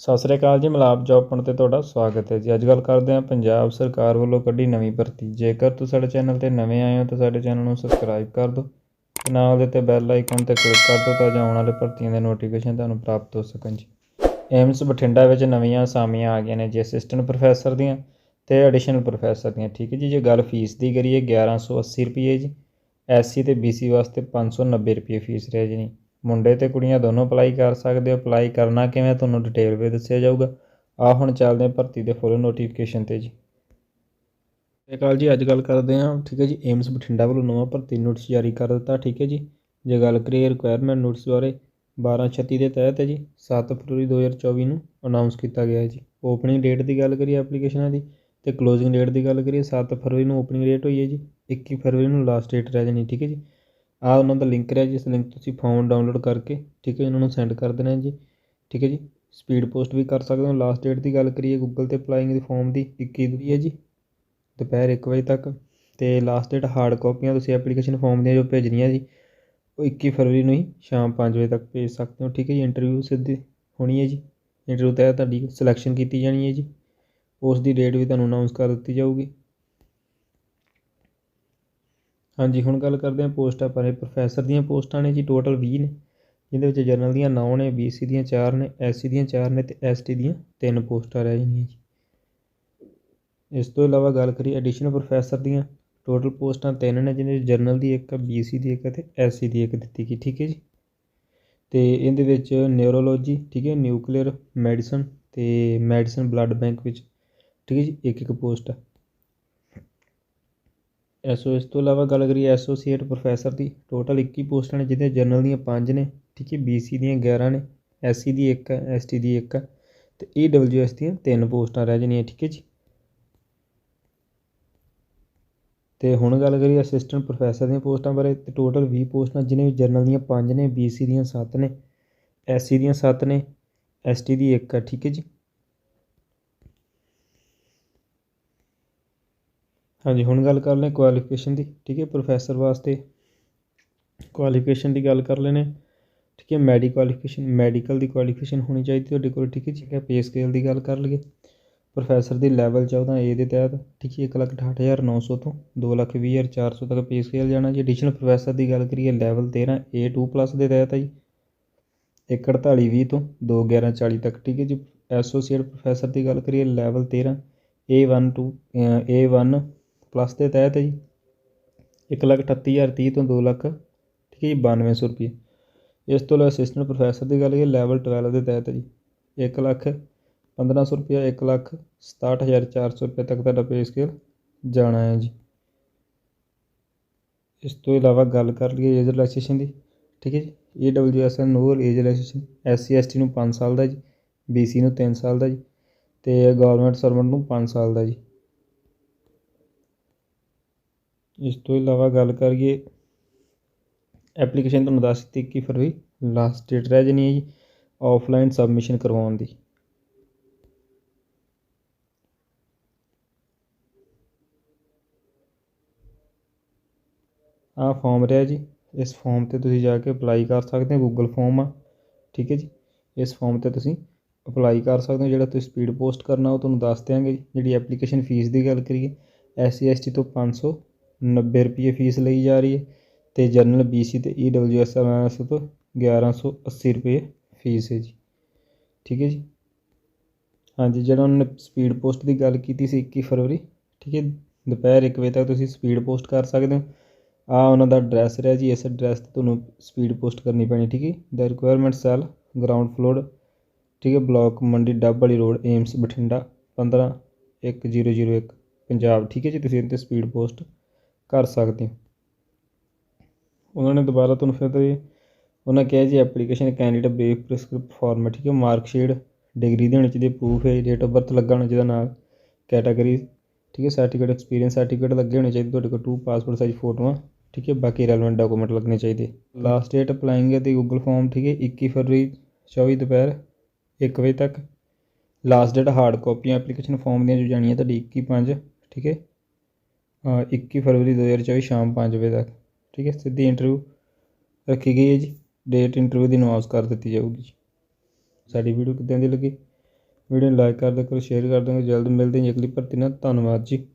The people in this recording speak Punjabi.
ਸਤਿ ਸ੍ਰੀ ਅਕਾਲ ਜੀ, ਮਲਾਪ ਜੌਬ ਤੇ ਤੁਹਾਡਾ ਸਵਾਗਤ ਹੈ ਜੀ। ਅੱਜ ਗੱਲ ਕਰਦੇ ਹਾਂ ਪੰਜਾਬ ਸਰਕਾਰ ਵੱਲੋਂ ਕੱਢੀ ਨਵੀਂ ਭਰਤੀ। ਜੇਕਰ ਤੁਸੀਂ ਸਾਡੇ ਚੈਨਲ ਤੇ ਨਵੇਂ ਆਏ ਹੋ ਤਾਂ ਸਾਡੇ ਚੈਨਲ ਨੂੰ ਸਬਸਕ੍ਰਾਈਬ ਕਰ ਦਿਓ ਤੇ ਨਾਲ ਦੇ ਤੇ ਬੈਲ ਆਈਕਨ ਤੇ ਕਲਿੱਕ ਕਰ ਦਿਓ ਤਾਂ ਜੋ ਆਉਣ ਵਾਲੇ ਭਰਤੀਆਂ ਦੇ ਨੋਟੀਫਿਕੇਸ਼ਨ ਤੁਹਾਨੂੰ ਪ੍ਰਾਪਤ ਹੋ ਸਕਣ ਜੀ। ਏਮਸ ਬਠਿੰਡਾ ਵਿੱਚ ਨਵੀਆਂ ਅਸਾਮੀਆਂ ਆ ਗਈਆਂ ਨੇ ਜੀ ਅਸਿਸਟੈਂਟ ਪ੍ਰੋਫੈਸਰ ਦੀਆਂ ਤੇ ਐਡੀਸ਼ਨਲ ਪ੍ਰੋਫੈਸਰ ਦੀਆਂ। ਠੀਕ ਹੈ ਜੀ, ਜੇ ਗੱਲ ਫੀਸ ਦੀ ਕਰੀਏ 1180 ਰੁਪਏ ਜੀ ਐਸਸੀ ਤੇ ਬੀਸੀ ਵਾਸਤੇ 590 ਰੁਪਏ ਫੀਸ ਰਹਿ ਜੀ। ਮੁੰਡੇ ਅਤੇ ਕੁੜੀਆਂ ਦੋਨੋਂ ਅਪਲਾਈ ਕਰ ਸਕਦੇ ਹੋ। ਅਪਲਾਈ ਕਰਨਾ ਕਿਵੇਂ ਤੁਹਾਨੂੰ ਡਿਟੇਲ ਵਿੱਚ ਦੱਸਿਆ ਜਾਊਗਾ। ਆ ਹੁਣ ਚੱਲਦੇ ਹਾਂ ਭਰਤੀ ਦੇ ਫੁੱਲ ਨੋਟੀਫਿਕੇਸ਼ਨ ਤੇ ਜੀ। ਅਕਾਲ ਜੀ, ਅੱਜ ਗੱਲ ਕਰਦੇ ਹਾਂ, ਠੀਕ ਹੈ ਜੀ ਏਮਸ ਬਠਿੰਡਾ ਵੱਲੋਂ ਨਵਾਂ ਭਰਤੀ ਨੋਟਿਸ ਜਾਰੀ ਕਰ ਦਿੱਤਾ, ਠੀਕ ਹੈ ਜੀ। ਜੇ ਗੱਲ ਕਰੀਏ ਰਿਕੁਆਇਰਮੈਂਟ ਨੋਟਿਸ ਬਾਰੇ 1236 ਦੇ ਤਹਿਤ ਹੈ ਜੀ 7 ਫਰਵਰੀ 2024 ਨੂੰ ਅਨਾਉਂਸ ਕੀਤਾ ਗਿਆ ਹੈ ਜੀ। ਓਪਨਿੰਗ ਡੇਟ ਦੀ ਗੱਲ ਕਰੀਏ ਐਪਲੀਕੇਸ਼ਨਾਂ ਦੀ ਤੇ ਕਲੋਜ਼ਿੰਗ ਡੇਟ ਦੀ ਗੱਲ ਕਰੀਏ 7 ਫਰਵਰੀ ਨੂੰ ਓਪਨਿੰਗ ਡੇਟ ਹੋਈ ਹੈ ਜੀ 21 ਫਰਵਰੀ ਨੂੰ ਲਾਸਟ ਡੇਟ ਰਹਿ ਜਾਣੀ, ਠੀਕ ਹੈ ਜੀ। ਆਹ ਉਹਨਾਂ ਦਾ ਲਿੰਕ ਹੈ ਜਿਸ ਲਿੰਕ ਤੁਸੀਂ ਫੋਮ ਡਾਊਨਲੋਡ ਕਰਕੇ, ਠੀਕ ਹੈ ਉਹਨਾਂ ਨੂੰ ਸੈਂਡ ਕਰ ਦੇਣਾ ਜੀ, ਠੀਕ ਹੈ ਜੀ ਸਪੀਡ ਪੋਸਟ ਵੀ ਕਰ ਸਕਦੇ ਹੋ ਲਾਸਟ ਡੇਟ ਦੀ ਗੱਲ ਕਰੀਏ ਗੂਗਲ ਤੇ ਅਪਲਾਈਂਗ ਦੀ ਫਾਰਮ ਦੀ 21 ਦੀ ਹੈ ਜੀ, ਦੁਪਹਿਰ 1 ਵਜੇ ਤੱਕ, ਤੇ ਲਾਸਟ ਡੇਟ ਹਾਰਡ ਕਾਪੀਆਂ ਤੁਸੀਂ ਐਪਲੀਕੇਸ਼ਨ ਫਾਰਮ ਦੀਆਂ ਜੋ ਭੇਜਣੀਆਂ ਜੀ, ਉਹ 21 ਫਰਵਰੀ ਨੂੰ ਹੀ ਸ਼ਾਮ 5 ਵਜੇ ਤੱਕ ਭੇਜ ਸਕਦੇ ਹੋ, ਠੀਕ ਹੈ ਜੀ ਇੰਟਰਵਿਊ ਸਿੱਧੀ ਹੋਣੀ ਹੈ ਜੀ ਇੰਟਰਵਿਊ ਤਹਿਤ ਤੁਹਾਡੀ ਸਿਲੈਕਸ਼ਨ ਕੀਤੀ ਜਾਣੀ ਹੈ ਜੀ, ਉਸ ਦੀ ਡੇਟ ਵੀ ਤੁਹਾਨੂੰ ਅਨਾਉਂਸ ਕਰ ਦਿੱਤੀ ਜਾਊਗੀ। ਹਾਂਜੀ, ਹੁਣ ਗੱਲ ਕਰਦੇ ਹਾਂ ਪੋਸਟਾਂ ਬਾਰੇ। ਪ੍ਰੋਫੈਸਰ ਦੀਆਂ ਪੋਸਟਾਂ ਨੇ ਜੀ ਟੋਟਲ 20 ਨੇ, ਜਿਹਦੇ ਵਿੱਚ ਜਨਰਲ ਦੀਆਂ 9 ਨੇ ਬੀਸੀ ਦੀਆਂ 4 ਨੇ ਐਸਸੀ ਦੀਆਂ 4 ਨੇ ਤੇ ਐਸਟੀ ਦੀਆਂ 3 ਪੋਸਟਾਂ ਰਹਿ ਜਾਣੀਆਂ ਜੀ। ਇਸ ਤੋਂ ਇਲਾਵਾ ਗੱਲ ਕਰੀ ਐਡੀਸ਼ਨਲ ਪ੍ਰੋਫੈਸਰ ਦੀਆਂ ਟੋਟਲ ਪੋਸਟਾਂ 3 ਨੇ, ਜਿਹਦੇ ਵਿੱਚ ਜਰਨਲ ਦੀ ਇੱਕ ਬੀਸੀ ਦੀ ਇੱਕ ਤੇ ਐਸਸੀ ਦੀ ਇੱਕ ਦਿੱਤੀ ਗਈ, ਠੀਕ ਹੈ ਜੀ। ਤੇ ਇਹਦੇ ਵਿੱਚ ਨਿਊਰੋਲੋਜੀ ਠੀਕ ਹੈ ਨਿਊਕਲੀਅਰ ਮੈਡੀਸਨ ਤੇ ਮੈਡੀਸਨ ਬਲੱਡ ਬੈਂਕ ਵਿੱਚ, ਠੀਕ ਹੈ ਜੀ ਇੱਕ ਇੱਕ ਪੋਸਟ ਆ। ਐਸਓ, ਇਸ ਤੋਂ ਇਲਾਵਾ ਗੱਲ ਕਰੀਏ ਐਸੋਸੀਏਟ ਪ੍ਰੋਫੈਸਰ ਦੀ ਟੋਟਲ 21 ਪੋਸਟਾਂ ਨੇ, ਜਿਹਦੇ ਜਨਰਲ ਦੀਆਂ 5 ਨੇ, ਠੀਕ ਹੈ, ਬੀਸੀ ਦੀਆਂ 11 ਨੇ, ਐਸਸੀ ਦੀ 1 ਹੈ ਐਸਟੀ ਦੀ 1 ਹੈ ਤੇ ਈਡਬਲਯੂਐਸ ਦੀਆਂ 3 ਪੋਸਟਾਂ ਰਹਿ ਜਾਣੀਆਂ, ਠੀਕ ਹੈ ਜੀ। ਤੇ ਹੁਣ ਗੱਲ ਕਰੀਏ ਅਸਿਸਟੈਂਟ ਪ੍ਰੋਫੈਸਰ ਦੀਆਂ ਪੋਸਟਾਂ ਬਾਰੇ, ਤੇ ਟੋਟਲ 20 ਪੋਸਟਾਂ, ਜਿਹਨੇ ਵਿੱਚ ਜਨਰਲ ਦੀਆਂ 5 ਨੇ, ਬੀਸੀ ਦੀਆਂ 7 ਨੇ, ਐਸਸੀ ਦੀਆਂ 7 ਨੇ, ਐਸਟੀ ਦੀ 1 ਹੈ ਠੀਕ ਹੈ ਜੀ। ਹਾਂਜੀ, ਹੁਣ ਗੱਲ ਕਰ ਲੈ ਕੁਆਲੀਫਿਕੇਸ਼ਨ ਦੀ, ਠੀਕ ਹੈ ਪ੍ਰੋਫੈਸਰ ਵਾਸਤੇ ਕੁਆਲੀਫਿਕੇਸ਼ਨ ਦੀ ਗੱਲ ਕਰ ਲੈਨੇ ਠੀਕ ਹੈ ਮੈਡੀ ਕੁਆਲੀਫਿਕੇਸ਼ਨ ਮੈਡੀਕਲ ਦੀ ਕੁਆਲੀਫਿਕੇਸ਼ਨ ਹੋਣੀ ਚਾਹੀਦੀ ਤੁਹਾਡੇ ਕੋਲ, ਠੀਕ ਹੈ ਠੀਕ ਹੈ ਪੇ ਸਕੇਲ ਦੀ ਗੱਲ ਕਰ ਲਈਏ ਪ੍ਰੋਫੈਸਰ ਦੀ ਲੈਵਲ 14 ਏ ਦੇ ਤਹਿਤ, ਠੀਕ ਹੈ 168900 ਤੋਂ 220400 ਤੱਕ ਪੇ ਸਕੇਲ ਜਾਣਾ ਜੀ ਐਡੀਸ਼ਨਲ ਪ੍ਰੋਫੈਸਰ ਦੀ ਗੱਲ ਕਰੀਏ ਲੈਵਲ 13 A2 ਪਲੱਸ ਦੇ ਤਹਿਤ ਹੈ ਜੀ 14820 ਤੋਂ 2140 ਤੱਕ, ਠੀਕ ਹੈ ਜੀ ਐਸੋਸੀਏਟ ਪ੍ਰੋਫੈਸਰ ਦੀ ਗੱਲ ਕਰੀਏ level 13 A1 to A1 plus ਦੇ ਤਹਿਤ ਹੈ ਜੀ। ਇੱਕ ਲੱਖ ਅਠੱਤੀ ਹਜ਼ਾਰ ਤੀਹ ਤੋਂ ਦੋ ਲੱਖ, ਠੀਕ ਹੈ ਜੀ, ਬਾਨਵੇਂ ਸੌ ਰੁਪਏ ਇਸ ਤੋਂ ਇਲਾਵਾ ਅਸਿਸਟੈਂਟ ਪ੍ਰੋਫੈਸਰ ਦੀ ਗੱਲ ਕਰੀਏ ਲੈਵਲ 12 ਦੇ ਤਹਿਤ ਹੈ ਜੀ। ਇੱਕ ਲੱਖ ਪੰਦਰਾਂ ਸੌ ਰੁਪਇਆ ਇੱਕ ਲੱਖ ਸਤਾਹਠ ਹਜ਼ਾਰ ਚਾਰ ਸੌ ਰੁਪਏ ਤੱਕ ਤੁਹਾਡਾ ਪੇ ਸਕੇਲ ਜਾਣਾ ਹੈ ਜੀ। ਇਸ ਤੋਂ ਇਲਾਵਾ ਗੱਲ ਕਰ ਲਈਏ ਏਜ ਰਿਲੈਕਸੇਸ਼ਨ ਦੀ, ਠੀਕ ਹੈ ਜੀ। A W S N novel age relaxation S C S T ਨੂੰ 5 ਸਾਲ ਦਾ ਜੀ ਬੀ ਸੀ ਨੂੰ 3 ਸਾਲ ਦਾ ਜੀ, ਤੇ ਗਵਰਨਮੈਂਟ ਸਰਵੈਂਟ ਨੂੰ 5 ਸਾਲ ਦਾ ਜੀ। ਇਸ ਤੋਂ ਇਲਾਵਾ ਗੱਲ ਕਰੀਏ ਐਪਲੀਕੇਸ਼ਨ ਤੁਹਾਨੂੰ ਦੱਸ ਦਿੱਤੀ 21 ਫਰਵਰੀ ਲਾਸਟ ਡੇਟ ਰਹਿ ਜਾਣੀ ਹੈ ਜੀ ਆਫਲਾਈਨ ਸਬਮਿਸ਼ਨ ਕਰਵਾਉਣ ਦੀ। ਆਹ ਫਾਰਮ ਰਿਹਾ ਜੀ, ਇਸ ਫਾਰਮ ਤੇ ਤੁਸੀਂ ਜਾ ਕੇ ਅਪਲਾਈ ਕਰ ਸਕਦੇ ਹੋ ਗੂਗਲ ਫਾਰਮ ਆ, ਠੀਕ ਹੈ ਜੀ, ਇਸ ਫਾਰਮ ਤੇ ਤੁਸੀਂ ਅਪਲਾਈ ਕਰ ਸਕਦੇ ਹੋ, ਜਿਹੜਾ ਤੁਸੀਂ ਸਪੀਡ ਪੋਸਟ ਕਰਨਾ ਉਹ ਤੁਹਾਨੂੰ ਦੱਸ ਦਿਆਂਗੇ ਜੀ, ਜਿਹੜੀ ਐਪਲੀਕੇਸ਼ਨ ਫੀਸ ਦੀ ਗੱਲ ਕਰੀਏ ਐਸ ਸੀ ਐਸ ਟੀ ਤੋਂ 590 ਰੁਪਏ ਫੀਸ ਲਈ ਜਾ ਰਹੀ ਹੈ ਤੇ general B C E W S M S ਤੋਂ 1180 ਰੁਪਏ ਫੀਸ ਹੈ ਜੀ। ਠੀਕ ਹੈ ਜੀ? ਹਾਂਜੀ, ਜਿਹੜਾ ਉਹਨਾਂ ਨੇ ਸਪੀਡ ਪੋਸਟ ਦੀ ਗੱਲ ਕੀਤੀ ਸੀ 21 ਫਰਵਰੀ, ਠੀਕ ਹੈ? ਦੁਪਹਿਰ 1 ਵਜੇ ਤੱਕ ਤੁਸੀਂ ਸਪੀਡ ਪੋਸਟ ਕਰ ਸਕਦੇ ਹੋ। ਆ ਉਹਨਾਂ ਦਾ ਐਡਰੈਸ ਰਿਹਾ ਜੀ, ਇਸ ਐਡਰੈਸ ਤੇ ਤੁਹਾਨੂੰ ਸਪੀਡ ਪੋਸਟ ਕਰਨੀ ਪੈਣੀ, ਠੀਕ ਹੈ? ਦਾ ਰਿਕੁਆਇਰਮੈਂਟ ਸੈਲ ਗਰਾਊਂਡ ਫਲੋਰ ਠੀਕ ਹੈ? ਬਲਾਕ ਮੰਡੀ ਡੱਬ ਵਾਲੀ ਰੋਡ ਏਮਸ ਬਠਿੰਡਾ 15 1001 ਪੰਜਾਬ, ਠੀਕ ਹੈ ਜੀ? ਤੁਸੀਂ ਇਹਦੇ ਸਪੀਡ ਪੋਸਟ ਕਰ ਸਕਦੇ ਹੋ। ਉਹਨਾਂ ਨੇ ਦੁਬਾਰਾ ਤੁਹਾਨੂੰ ਫਿਰ ਤੋਂ ਉਹਨਾਂ ਕਿਹਾ ਜੀ application candidate base prescribed format ਠੀਕ ਹੈ ਮਾਰਕਸ਼ੀਟ ਡਿਗਰੀ ਦੇ ਹੋਣੀ ਚਾਹੀਦੀ ਪ੍ਰੂਫ ਹੈ ਡੇਟ ਆਫ ਬਰਥ ਲੱਗਾ ਹੋਣਾ ਜਿਹਦਾ ਨਾਲ ਕੈਟਾਗਰੀ ਠੀਕ ਹੈ ਸਰਟੀਫਿਕੇਟ ਐਕਸਪੀਰੀਅੰਸ ਸਰਟੀਫਿਕੇਟ ਲੱਗੇ ਹੋਣੇ ਚਾਹੀਦੇ ਤੁਹਾਡੇ ਕੋਲ ਟੂ ਪਾਸਪੋਰਟ ਸਾਈਜ਼ ਫੋਟੋਆਂ ਠੀਕ ਹੈ, ਬਾਕੀ ਰੈਲੇਵੈਂਟ ਡਾਕੂਮੈਂਟ ਲੱਗਣੇ ਚਾਹੀਦੇ। ਲਾਸਟ ਡੇਟ ਅਪਲਾਈਂਗ ਹੈ ਤੇ ਗੂਗਲ ਫਾਰਮ ਠੀਕ ਹੈ 21 ਫਰਵਰੀ 24 ਦੁਪਹਿਰ 1 ਵਜੇ ਤੱਕ। ਲਾਸਟ ਡੇਟ ਹਾਰਡ ਕਾਪੀਆਂ ਐਪਲੀਕੇਸ਼ਨ ਫਾਰਮ ਦੀਆਂ ਜੋ ਜਾਣੀਆਂ ਤੁਹਾਡੀ 21 5 ਠੀਕ ਹੈ 21 ਫਰਵਰੀ 2024 ਸ਼ਾਮ 5 ਵਜੇ ਤੱਕ। ਠੀਕ ਹੈ, ਸਿੱਧੀ ਇੰਟਰਵਿਊ ਰੱਖੀ ਗਈ ਹੈ ਜੀ। ਡੇਟ ਇੰਟਰਵਿਊ ਦੀ ਅਨਾਉਂਸ ਕਰ ਦਿੱਤੀ ਜਾਊਗੀ ਜੀ। ਸਾਡੀ ਵੀਡੀਓ ਕਿੱਦਾਂ ਦੀ ਲੱਗੀ? ਵੀਡੀਓ ਨੂੰ ਲਾਈਕ ਕਰ ਦਿਓ ਕਰੋ ਸ਼ੇਅਰ ਕਰ ਦਿਓ। ਜਲਦ ਮਿਲਦੇ ਹਾਂ ਜੀ ਅਗਲੀ ਭਰਤੀ ਨਾਲ। ਧੰਨਵਾਦ ਜੀ।